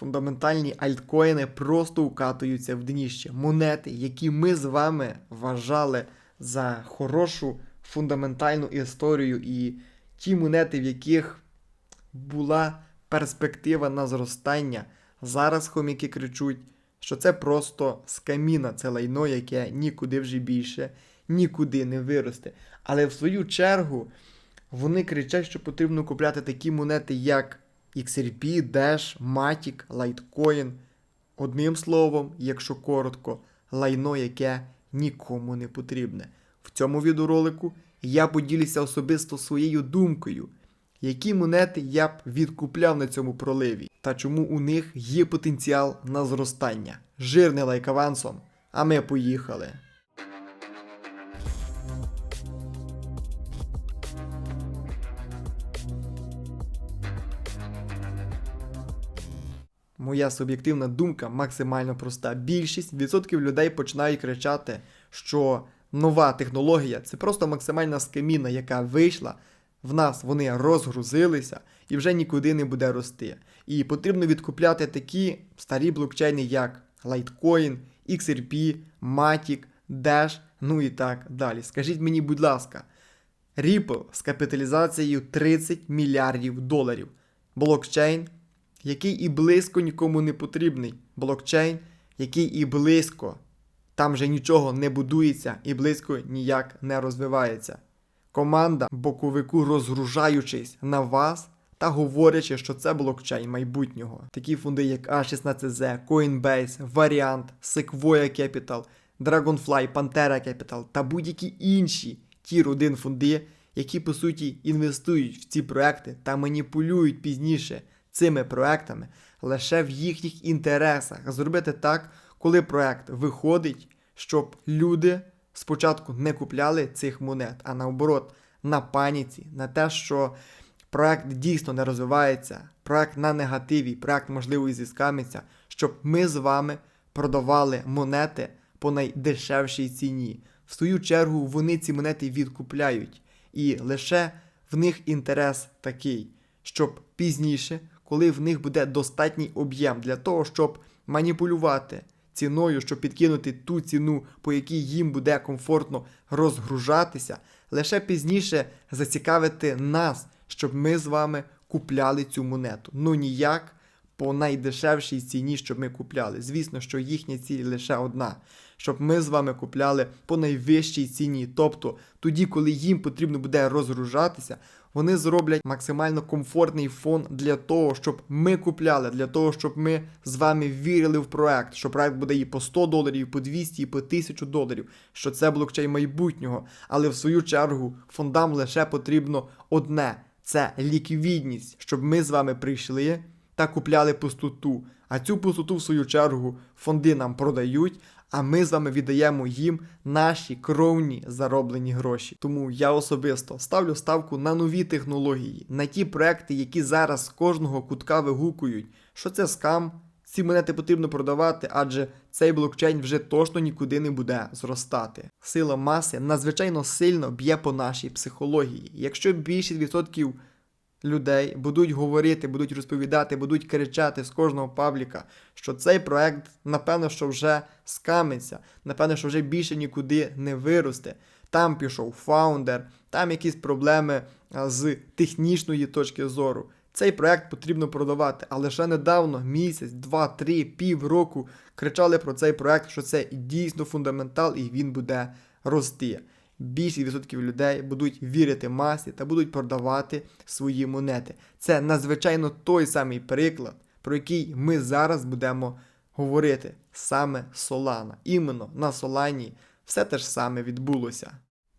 Фундаментальні альткоїни просто укатуються в дніще. Монети, які ми з вами вважали за хорошу фундаментальну історію, і ті монети, в яких була перспектива на зростання. Зараз хоміки кричуть, що це просто скаміна, це лайно, яке нікуди вже більше, нікуди не виросте. Але в свою чергу вони кричать, що потрібно купляти такі монети, як XRP, Dash, Matic, Litecoin. Одним словом, якщо коротко, лайно, яке нікому не потрібне. В цьому відеоролику я поділюся особисто своєю думкою, які монети я б відкупляв на цьому проливі, та чому у них є потенціал на зростання. Жирний лайк авансом, а ми поїхали. Моя суб'єктивна думка максимально проста. Більшість відсотків людей починають кричати, що нова технологія це просто максимальна скаміна, яка вийшла. В нас вони розгрузилися і вже нікуди не буде рости. І потрібно відкупляти такі старі блокчейни, як Litecoin, XRP, Matic, Dash, ну і так далі. Скажіть мені, будь ласка, Ripple з капіталізацією 30 мільярдів доларів. Блокчейн, який і близько нікому не потрібний. Блокчейн, який і близько там же нічого не будується і близько ніяк не розвивається. Команда боковику, розгружаючись на вас та говорячи, що це блокчейн майбутнього. Такі фонди, як A16Z, Coinbase, Variant, Sequoia Capital, Dragonfly, Pantera Capital та будь-які інші ті 1 фонди, які по суті інвестують в ці проекти та маніпулюють пізніше цими проектами лише в їхніх інтересах зробити так, коли проект виходить, щоб люди спочатку не купляли цих монет, а наоборот, на паніці, на те, що проект дійсно не розвивається, проект на негативі, проект можливо і зіскамиться, щоб ми з вами продавали монети по найдешевшій ціні. В свою чергу вони ці монети відкупляють, і лише в них інтерес такий, щоб пізніше, коли в них буде достатній об'єм для того, щоб маніпулювати ціною, щоб підкинути ту ціну, по якій їм буде комфортно розгружатися, лише пізніше зацікавити нас, щоб ми з вами купляли цю монету. Ну ніяк по найдешевшій ціні, щоб ми купляли. Звісно, що їхня ціль лише одна. Щоб ми з вами купляли по найвищій ціні. Тобто тоді, коли їм потрібно буде розгружатися, вони зроблять максимально комфортний фон для того, щоб ми купляли, для того, щоб ми з вами вірили в проект, що проект буде і по 100 доларів, і по 200, і по 1000 доларів, що це блокчейн майбутнього. Але в свою чергу фондам лише потрібно одне це ліквідність, щоб ми з вами прийшли та купляли пустоту. А цю пустоту, в свою чергу, фонди нам продають, а ми з вами віддаємо їм наші кровні зароблені гроші. Тому я особисто ставлю ставку на нові технології, на ті проекти, які зараз з кожного кутка вигукують, що це скам. Ці монети потрібно продавати, адже цей блокчейн вже точно нікуди не буде зростати. Сила маси надзвичайно сильно б'є по нашій психології. Якщо більшість відсотків людей будуть говорити, будуть розповідати, будуть кричати з кожного пабліка, що цей проект, напевно, що вже скамиться, напевно, що вже більше нікуди не виросте. Там пішов фаундер, там якісь проблеми з технічної точки зору. Цей проект потрібно продавати, але ще недавно, місяць, два, три, пів року кричали про цей проект, що це дійсно фундаментал і він буде рости. Більшість відсотків людей будуть вірити масі та будуть продавати свої монети. Це надзвичайно той самий приклад, про який ми зараз будемо говорити. Саме Solana. Іменно на Солані все те ж саме відбулося.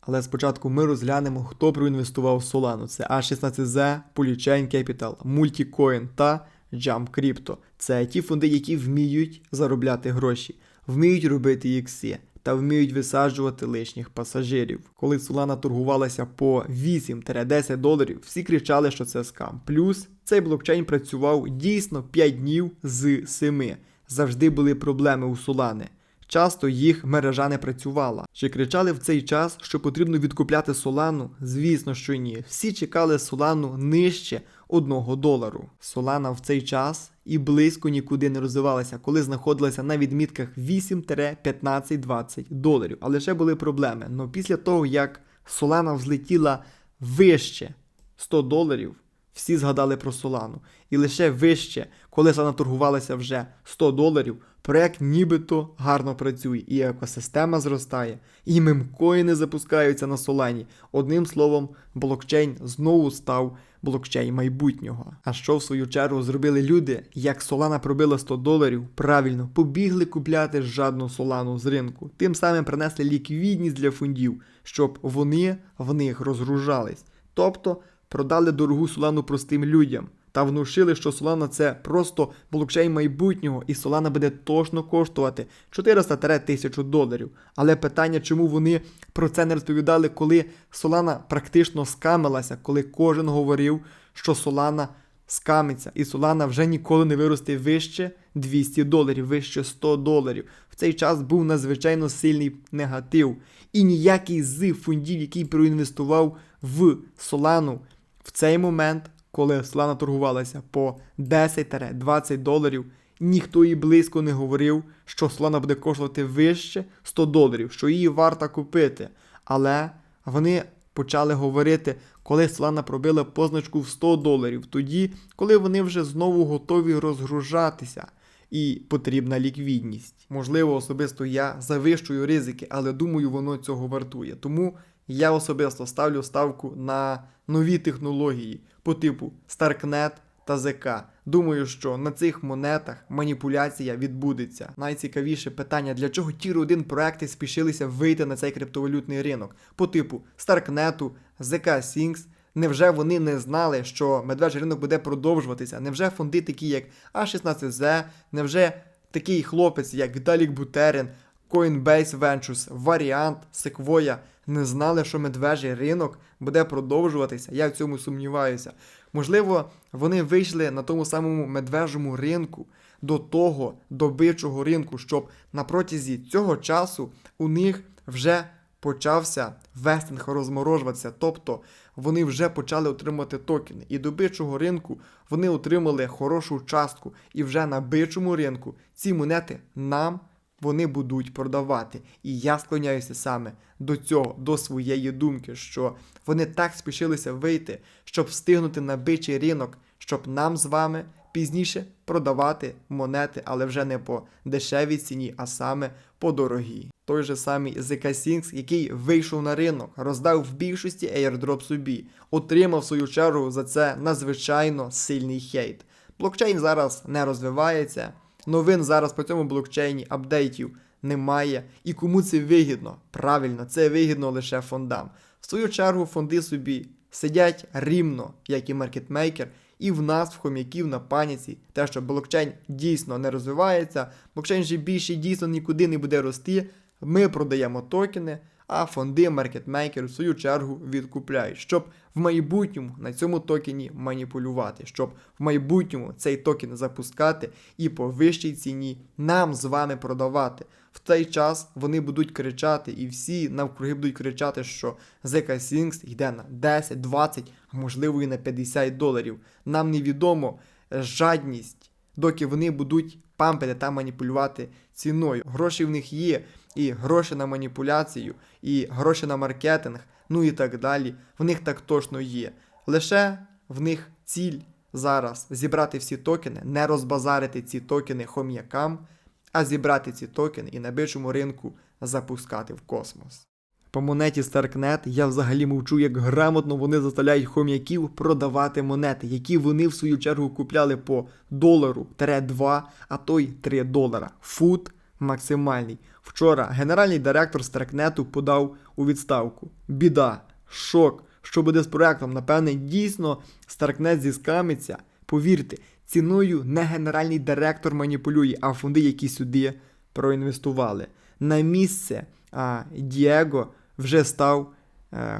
Але спочатку ми розглянемо, хто проінвестував в Solana. Це A16Z, Polychain Capital, Multicoin та Jump Crypto. Це ті фонди, які вміють заробляти гроші, вміють робити ікси та вміють висаджувати лишніх пасажирів. Коли Solana торгувалася по 8-10 доларів, всі кричали, що це скам. Плюс цей блокчейн працював дійсно 5 днів з 7. Завжди були проблеми у Solana. Часто їх мережа не працювала. Чи кричали в цей час, що потрібно відкупляти Солану? Звісно, що ні. Всі чекали Солану нижче 1 долару. Солана в цей час і близько нікуди не розвивалася, коли знаходилася на відмітках 8-15-20 доларів. Але ще були проблеми. Но після того, як Солана взлетіла вище 100 доларів, всі згадали про Солану. І лише вище, коли вона торгувалася вже 100 доларів, проект нібито гарно працює, і екосистема зростає, і мемкоїни запускаються на Солані. Одним словом, блокчейн знову став блокчейн майбутнього. А що в свою чергу зробили люди, як Солана пробила 100 доларів, правильно побігли купляти жадну солану з ринку. Тим самим принесли ліквідність для фондів, щоб вони в них розгружались. Тобто продали дорогу солану простим людям. Та внушили, що Solana це просто блокчейн майбутнього, і Solana буде точно коштувати 400-1000 доларів. Але питання, чому вони про це не розповідали, коли Solana практично скамилася, коли кожен говорив, що Solana скамиться, і Solana вже ніколи не виросте вище 200 доларів, вище 100 доларів. В цей час був надзвичайно сильний негатив. І ніякий з фондів, який проінвестував в Solana в цей момент коли Solana торгувалася по 10-20 доларів, ніхто і близько не говорив, що Solana буде коштувати вище 100 доларів, що її варто купити. Але вони почали говорити, коли Solana пробила позначку в 100 доларів, тоді, коли вони вже знову готові розгружатися. І потрібна ліквідність. Можливо, особисто я завищую ризики, але думаю, воно цього вартує. Тому я особисто ставлю ставку на нові технології по типу Starknet та ЗК. Думаю, що на цих монетах маніпуляція відбудеться. Найцікавіше питання, для чого ті 1 проекти спішилися вийти на цей криптовалютний ринок по типу Старкнету, ЗК Sinks. Невже вони не знали, що медвежий ринок буде продовжуватися? Невже фонди такі, як А16Z, невже такий хлопець, як Віталік Бутерин, Coinbase Ventures, Варіант, Sequoia не знали, що медвежий ринок буде продовжуватися? Я в цьому сумніваюся. Можливо, вони вийшли на тому самому медвежому ринку до того добичого ринку, щоб на протязі цього часу у них вже почався вестинг розморожуватися, тобто вони вже почали отримати токени. І до бичого ринку вони отримали хорошу частку. І вже на бичому ринку ці монети нам вони будуть продавати. І я склоняюся саме до цього, до своєї думки, що вони так спішилися вийти, щоб встигнути на бичий ринок, щоб нам з вами пізніше продавати монети, але вже не по дешевій ціні, а саме по дорогій. Той же самий ZK Sinks, який вийшов на ринок, роздав в більшості airdrop собі, отримав свою чергу за це надзвичайно сильний хейт. Блокчейн зараз не розвивається. Новин зараз по цьому блокчейні апдейтів немає. І кому це вигідно? Правильно, це вигідно лише фондам. В свою чергу фонди собі сидять рівно, як і маркетмейкер, і в нас, в хом'яків на паніці, те, що блокчейн дійсно не розвивається, блокчейн же більше дійсно нікуди не буде рости. Ми продаємо токени, а фонди маркетмейкери в свою чергу відкупляють, щоб в майбутньому на цьому токені маніпулювати, щоб в майбутньому цей токен запускати і по вищій ціні нам з вами продавати. В цей час вони будуть кричати, і всі навкруги будуть кричати, що ZK Sinks йде на 10, 20, а можливо і на 50 доларів. Нам невідомо жадність, доки вони будуть пампити та маніпулювати ціною. Гроші в них є, і гроші на маніпуляцію, і гроші на маркетинг, ну і так далі. В них так точно є. Лише в них ціль зараз зібрати всі токени, не розбазарити ці токени хом'якам, а зібрати ці токени і на бичому ринку запускати в космос. По монеті Starknet я взагалі мовчу, як грамотно вони заставляють хом'яків продавати монети, які вони в свою чергу купляли по долару 2, а то й 3 долара. Фут максимальний. Вчора генеральний директор Старкнету подав у відставку. Біда, шок. Що буде з проектом? Напевне, дійсно Старкнет зіскамиться. Повірте, ціною не генеральний директор маніпулює, а фонди, які сюди проінвестували. На місце а, Дієго вже став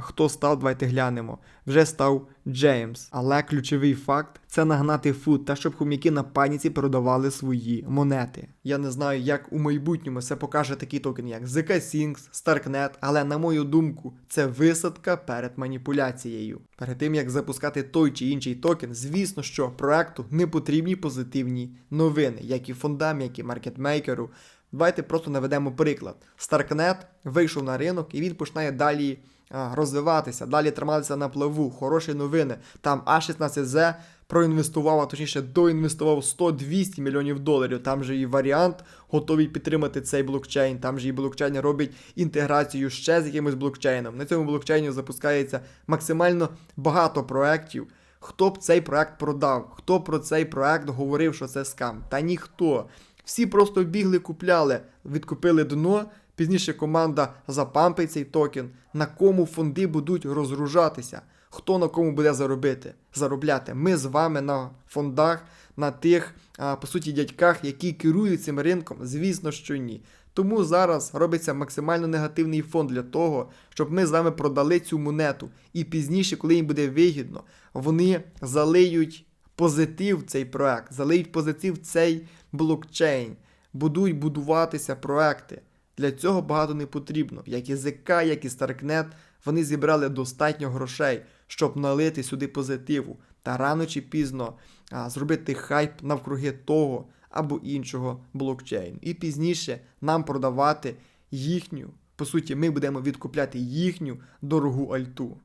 Хто став, давайте глянемо. Вже став Джеймс. Але ключовий факт це нагнати фут та щоб хом'яки на паніці продавали свої монети. Я не знаю, як у майбутньому це покаже такий токен, як ZK Sinks, Starknet, але на мою думку, це висадка перед маніпуляцією. Перед тим як запускати той чи інший токен, звісно, що проекту не потрібні позитивні новини, як і фондам, як і маркетмейкеру. Давайте просто наведемо приклад. Starknet вийшов на ринок і він починає далі розвиватися, далі триматися на плаву. Хороші новини. Там А16Z проінвестував, а точніше доінвестував 100-200 мільйонів доларів. Там же і варіант готовий підтримати цей блокчейн. Там же і блокчейн робить інтеграцію ще з якимось блокчейном. На цьому блокчейні запускається максимально багато проєктів. Хто б цей проект продав? Хто про цей проект говорив, що це скам? Та ніхто. Всі просто бігли, купляли, відкупили дно. Пізніше команда запампить цей токен, на кому фонди будуть розгружатися, хто на кому буде заробити, заробляти. Ми з вами на фондах, на тих, по суті, дядьках, які керують цим ринком, звісно, що ні. Тому зараз робиться максимально негативний фон для того, щоб ми з вами продали цю монету. І пізніше, коли їм буде вигідно, вони залиють позитив цей проект, залиють позитив цей блокчейн, будуть будуватися проекти. Для цього багато не потрібно. Як і ЗК, як і Starknet, вони зібрали достатньо грошей, щоб налити сюди позитиву та рано чи пізно а, зробити хайп навкруги того або іншого блокчейну. І пізніше нам продавати їхню. По суті, ми будемо відкупляти їхню дорогу альту.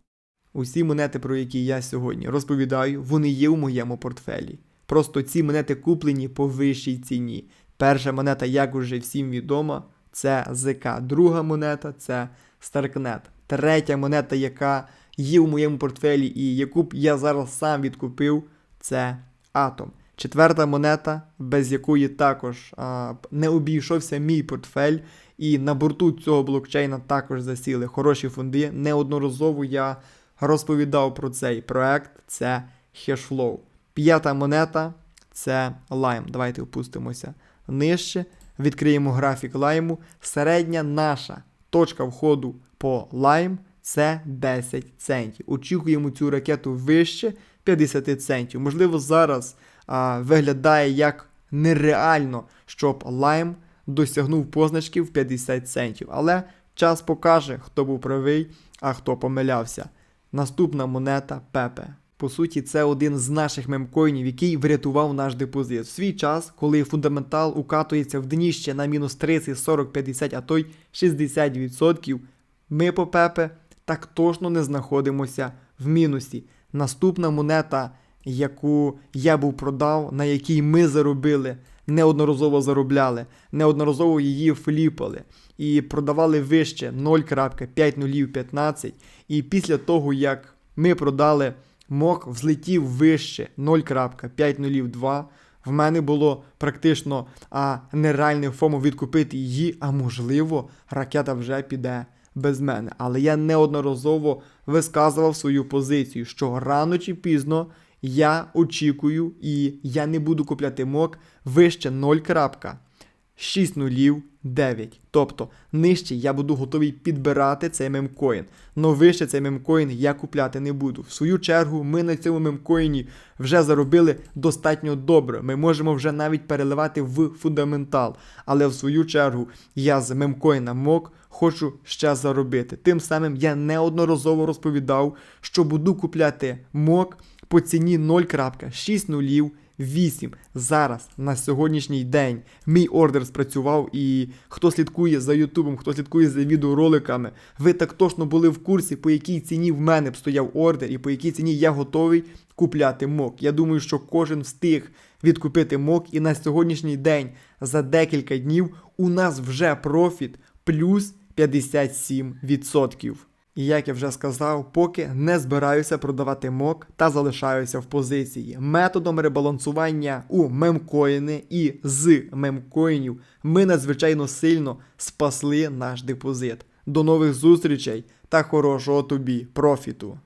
Усі монети, про які я сьогодні розповідаю, вони є у моєму портфелі. Просто ці монети куплені по вищій ціні. Перша монета, як уже всім відомо, це ЗК. Друга монета це Starknet. Третя монета, яка є у моєму портфелі і яку б я зараз сам відкупив, це Атом. Четверта монета, без якої також а, не обійшовся мій портфель, і на борту цього блокчейна також засіли хороші фонди. Неодноразово я розповідав про цей проект. Це Hashflow. П'ята монета це Lime. Давайте опустимося нижче. Відкриємо графік лайму. Середня наша точка входу по лайм це 10 центів. Очікуємо цю ракету вище 50 центів. Можливо, зараз а, виглядає як нереально, щоб лайм досягнув позначки в 50 центів. Але час покаже, хто був правий, а хто помилявся. Наступна монета Пепе. По суті, це один з наших мемкоїнів, який врятував наш депозит. В свій час, коли фундаментал укатується в дніще на мінус 30, 40, 50, а то й 60%, ми по Пепе так точно не знаходимося в мінусі. Наступна монета, яку я був продав, на якій ми заробили, неодноразово заробляли, неодноразово її фліпали і продавали вище 0.5015. І після того, як ми продали мок взлетів вище 0.502. В мене було практично а, нереальне фому відкупити її, а можливо, ракета вже піде без мене. Але я неодноразово висказував свою позицію, що рано чи пізно я очікую і я не буду купляти мок вище 0. 6 нулів 9. Тобто нижче я буду готовий підбирати цей мемкоін. Но вище цей мемкоін я купляти не буду. В свою чергу, ми на цьому мемкоїні вже заробили достатньо добре. Ми можемо вже навіть переливати в фундаментал. Але в свою чергу я з мемкоїна мок хочу ще заробити. Тим самим я неодноразово розповідав, що буду купляти мок по ціні 0.6 нулів 8. Зараз, на сьогоднішній день, мій ордер спрацював, і хто слідкує за Ютубом, хто слідкує за відеороликами, ви так точно були в курсі, по якій ціні в мене б стояв ордер і по якій ціні я готовий купляти мок. Я думаю, що кожен встиг відкупити мок, і на сьогоднішній день за декілька днів у нас вже профіт плюс 57%. І як я вже сказав, поки не збираюся продавати мок та залишаюся в позиції. Методом ребалансування у мемкоїни і з мемкоїнів ми надзвичайно сильно спасли наш депозит. До нових зустрічей та хорошого тобі профіту!